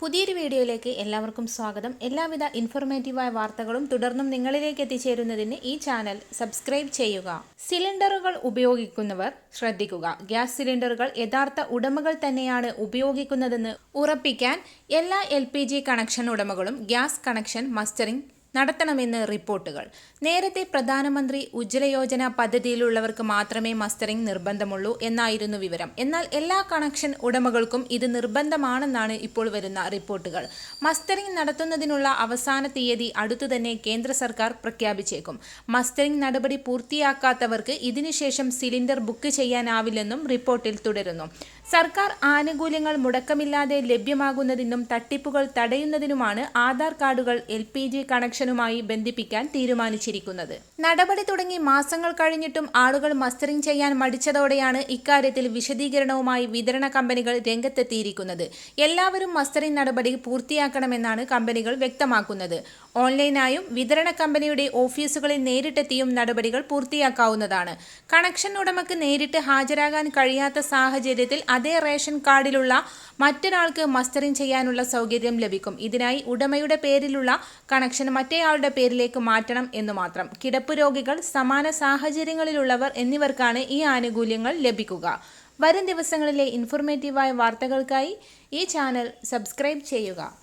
പുതിയൊരു വീഡിയോയിലേക്ക് എല്ലാവർക്കും സ്വാഗതം. എല്ലാവിധ ഇൻഫോർമേറ്റീവായ വാർത്തകളും തുടർന്നും നിങ്ങളിലേക്ക് എത്തിച്ചേരുന്നതിന് ഈ ചാനൽ സബ്സ്ക്രൈബ് ചെയ്യുക. സിലിണ്ടറുകൾ ഉപയോഗിക്കുന്നവർ ശ്രദ്ധിക്കുക. ഗ്യാസ് സിലിണ്ടറുകൾ യഥാർത്ഥ ഉടമകൾ തന്നെയാണ് ഉപയോഗിക്കുന്നതെന്ന് ഉറപ്പിക്കാൻ എല്ലാ എൽ കണക്ഷൻ ഉടമകളും ഗ്യാസ് കണക്ഷൻ മസ്റ്ററിംഗ് നടത്തണമെന്ന് റിപ്പോർട്ടുകൾ. നേരത്തെ പ്രധാനമന്ത്രി ഉജ്ജ്വല യോജന പദ്ധതിയിലുള്ളവർക്ക് മാത്രമേ മസ്റ്ററിംഗ് നിർബന്ധമുള്ളൂ എന്നായിരുന്നു വിവരം. എന്നാൽ എല്ലാ കണക്ഷൻ ഉടമകൾക്കും ഇത് നിർബന്ധമാണെന്നാണ് ഇപ്പോൾ വരുന്ന റിപ്പോർട്ടുകൾ. മസ്റ്ററിംഗ് നടത്തുന്നതിനുള്ള അവസാന തീയതി അടുത്തുതന്നെ കേന്ദ്ര സർക്കാർ പ്രഖ്യാപിച്ചേക്കും. മസ്റ്ററിംഗ് നടപടി പൂർത്തിയാക്കാത്തവർക്ക് ഇതിനുശേഷം സിലിണ്ടർ ബുക്ക് ചെയ്യാനാവില്ലെന്നും റിപ്പോർട്ടിൽ തുടരുന്നു. സർക്കാർ ആനുകൂല്യങ്ങൾ മുടക്കമില്ലാതെ ലഭ്യമാകുന്നതിനും തട്ടിപ്പുകൾ തടയുന്നതിനുമാണ് ആധാർ കാർഡുകൾ എൽ ജി കണക്ഷനുമായി ബന്ധിപ്പിക്കാൻ തീരുമാനിച്ചിരിക്കുന്നത്. നടപടി തുടങ്ങി മാസങ്ങൾ കഴിഞ്ഞിട്ടും ആളുകൾ മസ്റ്ററിംഗ് ചെയ്യാൻ മടിച്ചതോടെയാണ് ഇക്കാര്യത്തിൽ വിശദീകരണവുമായി വിതരണ കമ്പനികൾ രംഗത്തെത്തിയിരിക്കുന്നത്. എല്ലാവരും മസ്റ്ററിംഗ് നടപടി പൂർത്തിയാക്കണമെന്നാണ് കമ്പനികൾ വ്യക്തമാക്കുന്നത്. ഓൺലൈനായും വിതരണ കമ്പനിയുടെ ഓഫീസുകളിൽ നേരിട്ടെത്തിയും നടപടികൾ പൂർത്തിയാക്കാവുന്നതാണ്. കണക്ഷൻ ഉടമക്ക് നേരിട്ട് ഹാജരാകാൻ കഴിയാത്ത സാഹചര്യത്തിൽ അതേ റേഷൻ കാർഡിലുള്ള മറ്റൊരാൾക്ക് മസ്റ്ററിംഗ് ചെയ്യാനുള്ള സൗകര്യം ലഭിക്കും. ഇതിനായി ഉടമയുടെ പേരിലുള്ള കണക്ഷൻ മറ്റേയാളുടെ പേരിലേക്ക് മാറ്റണം എന്നു മാത്രം. കിടപ്പ് രോഗികൾ സമാന സാഹചര്യങ്ങളിലുള്ളവർ എന്നിവർക്കാണ് ഈ ആനുകൂല്യങ്ങൾ ലഭിക്കുക. വരും ദിവസങ്ങളിലെ ഇൻഫോർമേറ്റീവായ വാർത്തകൾക്കായി ഈ ചാനൽ സബ്സ്ക്രൈബ് ചെയ്യുക.